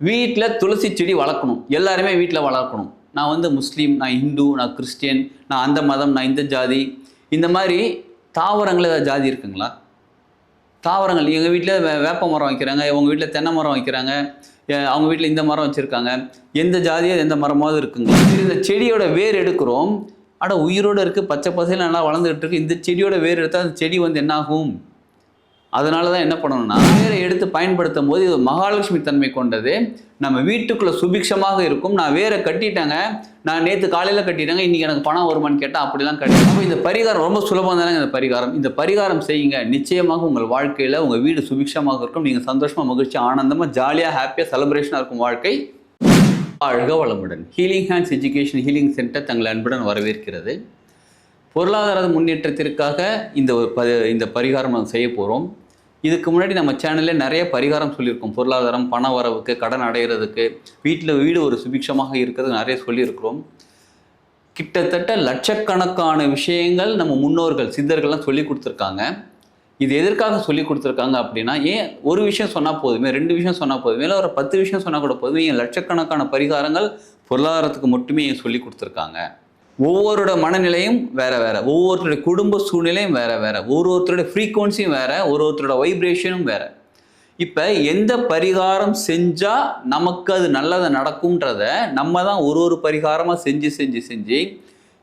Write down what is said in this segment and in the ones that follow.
வீட்டில் துளசி செடி வளர்க்கணும். எல்லாருமே வீட்டில் வளர்க்கணும். நான் வந்து முஸ்லீம் நான் இந்து நான் கிறிஸ்டியன் நான் அந்த மதம் நான் இந்த ஜாதி. இந்த மாதிரி தாவரங்கள் ஏதாவது ஜாதி இருக்குங்களா? தாவரங்கள். எங்கள் வீட்டில் வே வேப்ப மரம் வைக்கிறாங்க உங்கள் வீட்டில் தென்னை மரம் வைக்கிறாங்க அவங்க வீட்டில் இந்த மரம் வச்சுருக்காங்க. எந்த ஜாதியோ எந்த மரமாவது இருக்குங்களா இந்த செடியோட வேர் எடுக்கிறோம். ஆனால் உயிரோடு இருக்குது பச்சை பசையில் நல்லா வளர்ந்துக்கிட்டு இருக்கு. இந்த செடியோட வேர் எடுத்தால் அந்த செடி வந்து என்னாகும் அதனால தான் என்ன பண்ணணும்னா வேரை எடுத்து பயன்படுத்தும் போது இது மகாலட்சுமி தன்மை கொண்டது. நம்ம வீட்டுக்குள்ள சுபிக்ஷமாக இருக்கும். நான் வேரை கட்டிட்டேங்க. நான் நேற்று காலையில் கட்டிட்டேங்க. இன்னைக்கு எனக்கு பணம் வருமான்னு கேட்டால் அப்படிலாம் கிடையாது. அப்போ இந்த பரிகாரம் ரொம்ப சுலபம் தானே இந்த பரிகாரம். இந்த பரிகாரம் செய்யுங்க. நிச்சயமாக உங்கள் வாழ்க்கையில் உங்கள் வீடு சுபிக்ஷமாக இருக்கும். நீங்கள் சந்தோஷமாக மகிழ்ச்சி ஆனந்தமாக ஜாலியாக ஹாப்பியாக செலிப்ரேஷனாக இருக்கும் வாழ்க்கை. வாழ்க வளமுடன். Healing hands education healing centre தங்களை அன்புடன் வரவேற்கிறது. பொருளாதார முன்னேற்றத்திற்காக இந்த ஒரு ப இந்த பரிகாரம் நம்ம செய்ய போகிறோம் இதுக்கு முன்னாடி நம்ம சேனலில் நிறைய பரிகாரம் சொல்லியிருக்கோம். பொருளாதாரம் பண வரவுக்கு கடன் அடைகிறதுக்கு வீட்டில் வீடு ஒரு சுபிக்ஷமாக இருக்கிறது நிறைய சொல்லியிருக்கிறோம். கிட்டத்தட்ட லட்சக்கணக்கான விஷயங்கள் நம்ம முன்னோர்கள் சித்தர்கள்லாம் சொல்லி கொடுத்துருக்காங்க. இது எதற்காக சொல்லி கொடுத்துருக்காங்க அப்படின்னா ஏன் ஒரு விஷயம் சொன்னால் போதுமே ரெண்டு விஷயம் சொன்னால் போதுமே இல்லை ஒரு பத்து விஷயம் சொன்னால் கூட போதுமே ஏன் லட்சக்கணக்கான பரிகாரங்கள் பொருளாதாரத்துக்கு மட்டுமே ஏன் சொல்லி கொடுத்துருக்காங்க? ஒவ்வொருட மனநிலையும் வேற வேற. ஒவ்வொருத்தருடைய குடும்ப சூழ்நிலையும் வேற வேற. ஒரு ஒருத்தருடைய ஃப்ரீக்குவன்சியும் வேற. ஒரு ஒருத்தரோட வைப்ரேஷனும் வேற. இப்போ எந்த பரிகாரம் செஞ்சால் நமக்கு அது நல்லதை நடக்கும்ன்றத நம்ம தான் ஒரு ஒரு பரிகாரமாக செஞ்சு செஞ்சு செஞ்சு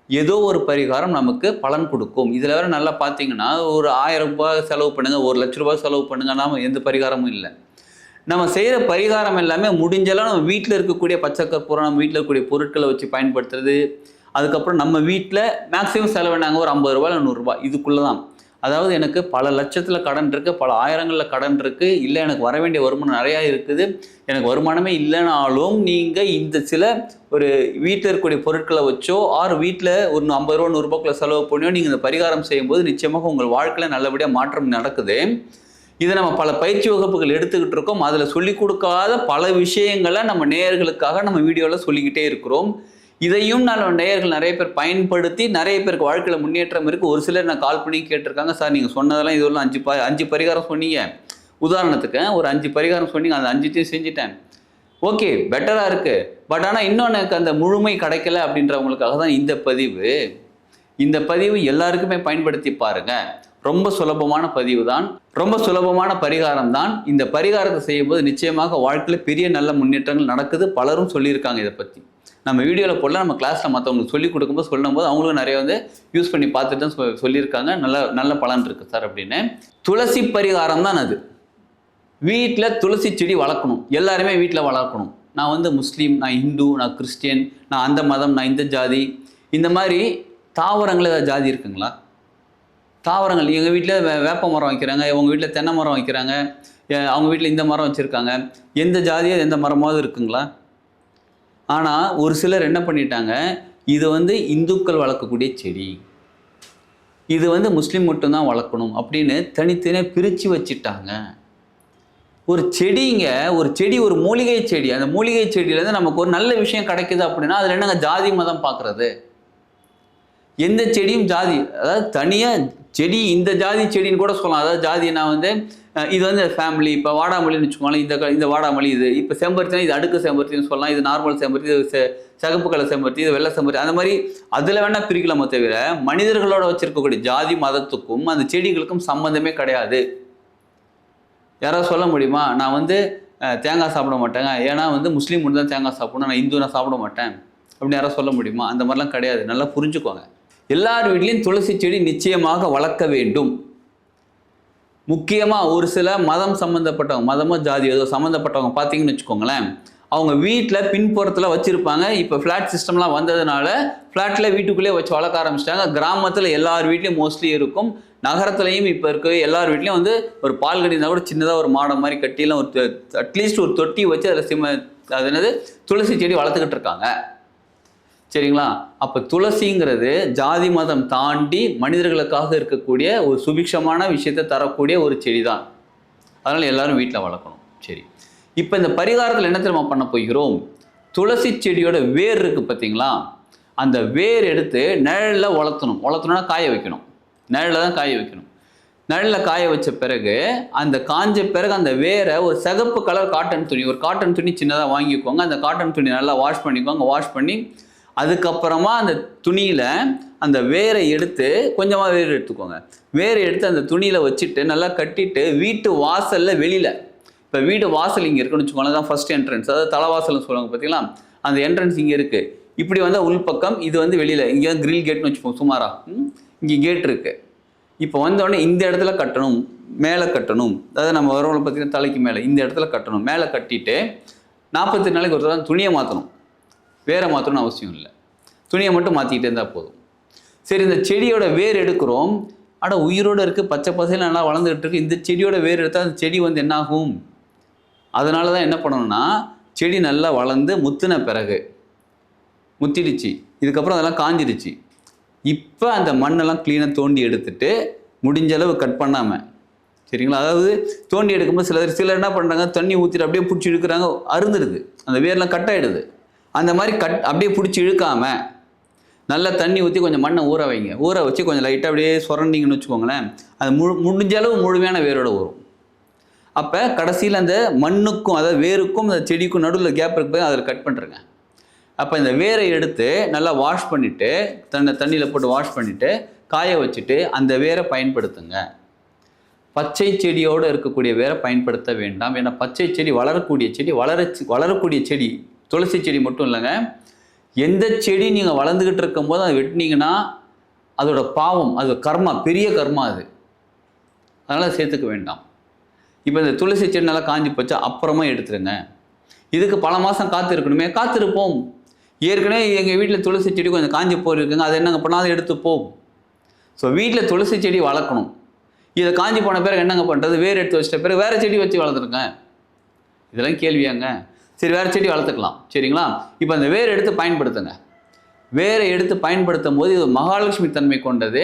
ஏதோ ஒரு பரிகாரம் நமக்கு பலன் கொடுக்கும். இதில் வேற நல்லா பார்த்தீங்கன்னா ஒரு ஆயிரம் ரூபாய் செலவு பண்ணுங்கள் ஒரு லட்ச ரூபாய் செலவு பண்ணுங்க நாம் எந்த பரிகாரமும் இல்லை. நம்ம செய்கிற பரிகாரம் எல்லாமே முடிஞ்சலாம் நம்ம வீட்டில் இருக்கக்கூடிய பச்சை கற்பூரம் நம்ம வீட்டில் இருக்கக்கூடிய பொருட்களை வச்சு பயன்படுத்துறது அதுக்கப்புறம் நம்ம வீட்டில் மேக்ஸிமம் செலவினாங்க ஒரு ஐம்பது ரூபாய் இல்லை நூறுரூபா இதுக்குள்ளே தான் அதாவது எனக்கு பல லட்சத்தில் கடன் இருக்குது பல ஆயிரங்களில் கடன் இருக்குது இல்லை எனக்கு வர வேண்டிய வருமானம் நிறையா இருக்குது. எனக்கு வருமானமே இல்லைனாலும் நீங்கள் இந்த சில ஒரு வீட்டில் இருக்கக்கூடிய பொருட்களை வச்சோ ஆர் வீட்டில் ஒரு ஐம்பது ரூபா நூறுரூபாக்குள்ள செலவு பண்ணியோ நீங்கள் இந்த பரிகாரம் செய்யும்போது நிச்சயமாக உங்கள் வாழ்க்கையில் நல்லபடியாக மாற்றம் நடக்குது. இதை நம்ம பல பயிற்சி வகுப்புகள் எடுத்துக்கிட்டு இருக்கோம். அதில் சொல்லிக் கொடுக்காத பல விஷயங்களை நம்ம நேயர்களுக்காக நம்ம வீடியோவில் சொல்லிக்கிட்டே இருக்கிறோம். இதையும் நான் நேயர்கள் நிறைய பேர் பயன்படுத்தி நிறைய பேருக்கு வாழ்க்கையில் முன்னேற்றம் இருக்குது ஒரு சிலர் நான் கால் பண்ணி கேட்டிருக்காங்க. சார் நீங்கள் சொன்னதெல்லாம் இதுவெல்லாம் அஞ்சு ப அஞ்சு பரிகாரம் சொன்னீங்க. உதாரணத்துக்கு ஒரு அஞ்சு பரிகாரம் சொன்னீங்க. அந்த அஞ்சுத்தையும் செஞ்சுட்டேன். ஓகே பெட்டராக இருக்குது பட் ஆனால் இன்னும் எனக்கு அந்த முழுமை கிடைக்கல அப்படின்றவங்களுக்காக தான் இந்த பதிவு. இந்த பதிவு எல்லாருக்குமே பயன்படுத்தி பாருங்க. ரொம்ப சுலபமான பதிவு தான். ரொம்ப சுலபமான பரிகாரம் தான். இந்த பரிகாரத்தை செய்யும்போது நிச்சயமாக வாழ்க்கையில் பெரிய நல்ல முன்னேற்றங்கள் நடக்குது. பலரும் சொல்லியிருக்காங்க இதை பற்றி நம்ம வீடியோவில் போடல நம்ம கிளாஸில் மற்றவங்களுக்கு சொல்லிக் கொடுக்கும்போது சொல்லும்போது அவங்களும் நிறைய வந்து யூஸ் பண்ணி பார்த்துட்டு தான் சொ- சொல்லியிருக்காங்க. நல்ல நல்ல பலன் இருக்குது சார் அப்படின்னு. துளசி பரிகாரம் தான் அது. வீட்டில் துளசி செடி வளர்க்கணும். எல்லாருமே வீட்டில் வளர்க்கணும். நான் வந்து முஸ்லீம் நான் இந்து நான் கிறிஸ்டியன் நான் அந்த மதம் நான் இந்த ஜாதி. இந்த மாதிரி தாவரங்கள் ஏதாவது ஜாதி இருக்குங்களா? தாவரங்கள் எங்கள் வீட்டில் வே வேப்ப மரம் வைக்கிறாங்க உங்கள் வீட்டில் தென்னை மரம் வைக்கிறாங்க அவங்க வீட்டில் இந்த மரம் வச்சுருக்காங்க. எந்த ஜாதியோ எந்த மரமாவது இருக்குங்களா? ஆனால் ஒரு சிலர் என்ன பண்ணிட்டாங்க? இது வந்து இந்துக்கள் வளர்க்கக்கூடிய செடி. இது வந்து முஸ்லீம் மட்டும்தான் வளர்க்கணும் அப்படின்னு தனித்தனியாக பிரித்து வச்சுட்டாங்க. ஒரு செடிங்க ஒரு செடி ஒரு மூலிகை செடி. அந்த மூலிகை செடியிலேருந்து நமக்கு ஒரு நல்ல விஷயம் கிடைக்குது அப்படின்னா அதில் என்னங்க ஜாதி மதம் பார்க்குறது எந்த செடியும் ஜாதி அதாவது தனியாக செடி இந்த ஜாதி செடின்னு கூட சொல்லலாம். அதாவது ஜாதினா வந்து இது வந்து ஃபேமிலி இப்போ வாடாமல்லின்னு வச்சுக்கோங்களேன் இந்த இந்த வாடாமல்லி இது. இப்போ செம்பருத்தினா இது அடுக்கு செம்பருத்தின்னு சொல்லலாம். இது நார்மல் செம்பருத்தி இது சகப்பு கலர் செம்பருத்தி இது வெள்ளை செம்பருத்தி. அந்த மாதிரி அதில் வேணால் பிரிக்கலாமே தவிர மனிதர்களோட வச்சிருக்கக்கூடிய ஜாதி மதத்துக்கும் அந்த செடிகளுக்கும் சம்மந்தமே கிடையாது. யாராவது சொல்ல முடியுமா? நான் வந்து தேங்காய் சாப்பிட மாட்டேங்க. ஏன்னா வந்து முஸ்லீம் மட்டும் தான் தேங்காய் சாப்பிடணும். நான் இந்து நான் சாப்பிட மாட்டேன். அப்படின்னு யாராவது சொல்ல முடியுமா? அந்த மாதிரிலாம் கிடையாது. நல்லா புரிஞ்சுக்கோங்க. எல்லார் வீட்லேயும் துளசி செடி நிச்சயமாக வளர்க்க வேண்டும். முக்கியமாக ஒரு சில மதம் சம்மந்தப்பட்டவங்க மதமோ ஜாதி ஏதோ சம்மந்தப்பட்டவங்க பார்த்தீங்கன்னு வச்சுக்கோங்களேன் அவங்க வீட்டில் பின்புறத்தில் வச்சுருப்பாங்க. இப்போ ஃப்ளாட் சிஸ்டம்லாம் வந்ததுனால ஃப்ளாட்டில் வீட்டுக்குள்ளேயே வச்சு வளர்க்க ஆரம்பிச்சிட்டாங்க. கிராமத்தில் எல்லார் வீட்லேயும் மோஸ்ட்லி இருக்கும். நகரத்துலையும் இப்போ இருக்க எல்லார் வீட்லேயும் வந்து ஒரு பால் கட்டி கூட சின்னதாக ஒரு மாடம் மாதிரி கட்டிலாம் ஒரு அட்லீஸ்ட் ஒரு தொட்டி வச்சு அதில் சிம்ம அது என்னது துளசி செடி வளர்த்துக்கிட்டு இருக்காங்க. சரிங்களா? அப்போ துளசிங்கிறது ஜாதி மதம் தாண்டி மனிதர்களுக்காக இருக்கக்கூடிய ஒரு சுபிக்ஷமான விஷயத்தை தரக்கூடிய ஒரு செடி தான் அதனால் எல்லாரும் வீட்டில் வளர்க்கணும். சரி. இப்போ இந்த பரிகாரத்தில் என்ன தெரியுமா பண்ண போகிறோம்? துளசி செடியோட வேர் இருக்குது பார்த்தீங்களா அந்த வேர் எடுத்து நிழலில் வளர்த்தணும். வளர்த்தணும்னா காய வைக்கணும். நிழலில் தான் காய வைக்கணும். நிழலில் காய வச்ச பிறகு அந்த காஞ்ச பிறகு அந்த வேரை ஒரு சிகப்பு கலர் காட்டன் துணி ஒரு காட்டன் துணி சின்னதாக வாங்கிக்கோங்க. அந்த காட்டன் துணி நல்லா வாஷ் பண்ணிக்கோங்க. வாஷ் பண்ணி அதுக்கப்புறமா அந்த துணியில் அந்த வேரை எடுத்து கொஞ்சமாக வேர் எடுத்துக்கோங்க. வேரை எடுத்து அந்த துணியில் வச்சுட்டு நல்லா கட்டிட்டு வீட்டு வாசலில் வெளியில். இப்போ வீடு வாசல் இங்கே இருக்குன்னு வச்சுக்கோங்களேன் தான் ஃபர்ஸ்ட் என்ட்ரன்ஸ் அதாவது தலைவாசல்னு சொல்லுவாங்க பார்த்தீங்களா அந்த என்ட்ரன்ஸ் இங்கே இருக்குது இப்படி வந்தால் உள்பக்கம் இது வந்து வெளியில். இங்கே கிரில் கேட்னு வச்சுப்போம். சுமாரா. இங்கே கேட் இருக்குது இப்போ வந்தோடனே இந்த இடத்துல கட்டணும் மேலே கட்டணும். அதாவது நம்ம வரவங்களை பார்த்தீங்கன்னா தலைக்கு மேலே. இந்த இடத்துல கட்டணும். மேலே கட்டிட்டு நாற்பத்தி நாளைக்கு ஒரு தடவை துணியை மாற்றணும் வேற மாற்றணும்னு அவசியம் இல்லை. துணியை மட்டும் மாற்றிக்கிட்டே இருந்தால் போதும். சரி இந்த செடியோட வேர் எடுக்கிறோம். ஆனால் உயிரோடு இருக்குது பச்சை பசையில் நல்லா வளர்ந்துகிட்டு இருக்கு. இந்த செடியோட வேர் எடுத்தால் அந்த செடி வந்து என்னாகும்? அதனால தான் என்ன பண்ணணும்னா செடி நல்லா வளர்ந்து முத்தின பிறகு முத்திடுச்சு. இதுக்கப்புறம் அதெல்லாம் காஞ்சிடுச்சு. இப்போ அந்த மண்ணெல்லாம் க்ளீனாக தோண்டி எடுத்துட்டு முடிஞ்ச அளவு கட் பண்ணாமல் சரிங்களா? அதாவது தோண்டி எடுக்கும்போது சிலர் சிலர் என்ன பண்ணுறாங்க தண்ணி ஊற்றிட்டு அப்படியே பிடிச்சி இழுக்கிறாங்க அருந்துடுது. அந்த வேர்லாம் கட் ஆயிடுது. அந்த மாதிரி கட் அப்படியே பிடிச்சி இழுக்காம நல்லா தண்ணி ஊற்றி கொஞ்சம் மண்ணை ஊற வைங்க. ஊற வச்சு கொஞ்சம் லைட்டாக அப்படியே சுரண்டிங்கன்னு வச்சுக்கோங்களேன். அது முழு முடிஞ்ச அளவு முழுமையான வேரோட வரும் அப்போ கடைசியில் அந்த மண்ணுக்கும் அதாவது வேருக்கும் அந்த செடிக்கும் நடுவில் கேப் இருக்கு போய் அதில் கட் பண்ணுறேங்க அப்போ இந்த வேரை எடுத்து நல்லா வாஷ் பண்ணிவிட்டு தன்னை தண்ணியில் போட்டு வாஷ் பண்ணிவிட்டு காய வச்சுட்டு அந்த வேரை பயன்படுத்துங்க. பச்சை செடியோடு இருக்கக்கூடிய வேரை பயன்படுத்த வேண்டாம். ஏன்னா பச்சை செடி வளரக்கூடிய செடி வளர வளரக்கூடிய செடி துளசி செடி மட்டும் இல்லைங்க. எந்த செடி நீங்கள் வளர்ந்துக்கிட்டு இருக்கும்போது அதை வெட்டினீங்கன்னா அதோட பாவம் அது கர்மா பெரிய கர்மா அது. அதனால் சேர்த்துக்க வேண்டாம். இப்போ இந்த துளசி செடி நல்லா காஞ்சி போச்சா அப்புறமா எடுத்துருங்க. இதுக்கு பல மாதம் காத்திருக்கணுமே காத்திருப்போம். ஏற்கனவே எங்கள் வீட்டில் துளசி செடி கொஞ்சம் காஞ்சி போயிருக்குங்க அதை என்னங்க பண்ணாலும் எடுத்துப்போம். ஸோ வீட்டில் துளசி செடி வளர்க்கணும். இதை காஞ்சி போன பிறகு என்னங்க பண்ணுறது வேறு எடுத்து வச்சிட்ட பிறகு வேறு செடி வச்சு வளர்த்துருங்க. இதெல்லாம் கேள்வியாங்க. சரி வேறு செடி வளர்த்துக்கலாம். சரிங்களா? இப்போ அந்த வேர் எடுத்து பயன்படுத்துங்க. வேரை எடுத்து பயன்படுத்தும் போது இது மகாலட்சுமி தன்மை கொண்டது.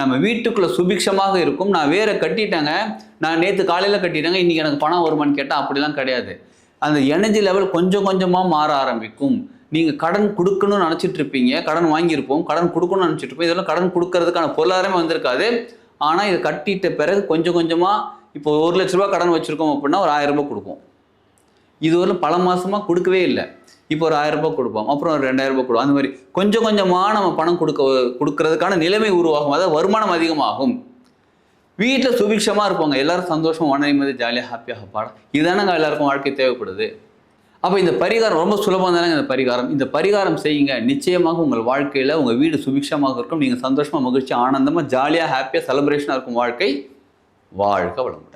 நம்ம வீட்டுக்குள்ளே சுபிக்ஷமாக இருக்கும். நான் வேரை கட்டிட்டேங்க. நான் நேற்று காலையில் கட்டிட்டேங்க. இன்றைக்கி எனக்கு பணம் வருமான்னு கேட்டால் அப்படிலாம் கிடையாது. அந்த எனர்ஜி லெவல் கொஞ்சம் கொஞ்சமாக மாற ஆரம்பிக்கும். நீங்கள் கடன் கொடுக்கணும்னு நினச்சிட்டு இருப்பீங்க. கடன் வாங்கியிருப்போம். கடன் கொடுக்கணும்னு நினச்சிட்டு இருப்போம். இதெல்லாம் கடன் கொடுக்கறதுக்கான பொருளாதாரமே வந்திருக்காது. ஆனால் இதை கட்டிட்ட பிறகு கொஞ்சம் கொஞ்சமாக இப்போ ஒரு லட்ச ரூபா கடன் வச்சுருக்கோம் அப்படின்னா ஒரு ஆயிரம் ரூபாய் கொடுப்போம். இதுவரையும் பல மாதமாக கொடுக்கவே இல்லை. இப்போ ஒரு ஆயிரம் ரூபாய் கொடுப்போம் அப்புறம் ஒரு ரெண்டாயிரம் ரூபாய் கொடுப்போம். அந்த மாதிரி கொஞ்சம் கொஞ்சமாக நம்ம பணம் கொடுக்க கொடுக்கறதுக்கான நிலைமை உருவாகும். அதாவது வருமானம் அதிகமாகும். வீட்டில் சுபிக்ஷமாக இருப்பாங்க எல்லாரும் சந்தோஷமாக மன ஜாலியாக ஹாப்பியாக பாடம் இதுதானங்க எல்லாருக்கும் வாழ்க்கை தேவைப்படுது. அப்போ இந்த பரிகாரம் ரொம்ப சுலபம் தானே இந்த பரிகாரம். இந்த பரிகாரம் செய்யுங்க. நிச்சயமாக உங்கள் வாழ்க்கையில் உங்கள் வீடு சுபிக்ஷமாக இருக்கும். நீங்கள் சந்தோஷமாக மகிழ்ச்சி ஆனந்தமாக ஜாலியாக ஹாப்பியாக செலிப்ரேஷனாக இருக்கும் வாழ்க்கை. வாழ்க வளமுடன்.